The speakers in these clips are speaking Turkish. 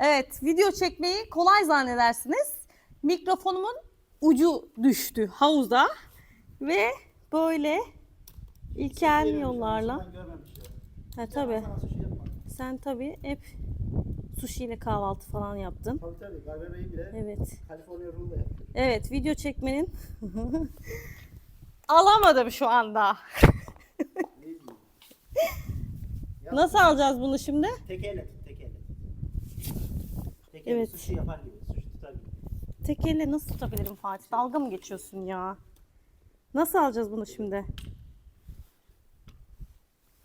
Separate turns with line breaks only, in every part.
Evet, video çekmeyi kolay zannedersiniz. Mikrofonumun ucu düştü havuza ve böyle ilkel yollarla. Ha tabii. Sen tabii hep sushi ile kahvaltı falan yaptın.
Tabii tabii. Galiba bile
Evet.
California Roll'da yaptı.
Evet, video çekmenin alamadım şu anda. Nasıl alacağız bunu şimdi?
Tek elle tut, tek elle. Tek elle
Evet.
sushi yapar gibi, sushi tutar gibi.
Tek elle nasıl tutabilirim Fatih? Dalga mı geçiyorsun ya? Nasıl alacağız bunu şimdi?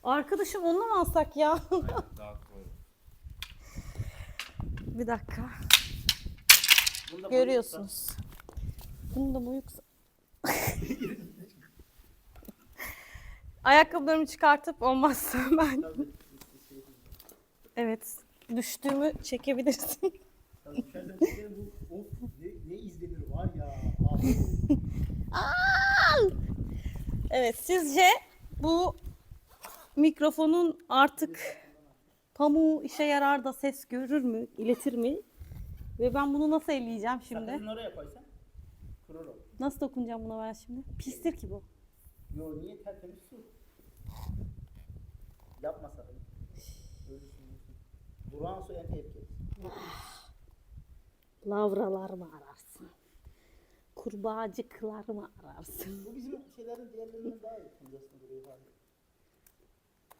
Arkadaşım onunla mı alsak ya?
Daha kolay.
Bir dakika.
Bunu da
Görüyorsunuz. Bunu da boyuk... Ayakkabılarımı çıkartıp olmazsa ben...
Tabii.
Evet. Düştüğümü çekebilirsin.
Bu. Of ne, ne izlenir var ya. Ah.
Evet sizce bu mikrofonun artık pamuğu işe yarar da ses görür mü, iletir mi? Ve ben bunu nasıl elleyeceğim şimdi?
Sakızını oraya koysan. Kurur o.
Nasıl dokunacağım buna ben şimdi? Pistir ki bu.
Yo niye tertemiz su? Yapma sakın. Burak'ın su en tehlikeli.
Lavralar mı ararsın? Kurbağacıklar mı ararsın?
Bu bizim şeylerin diğerlerinden daha iyi.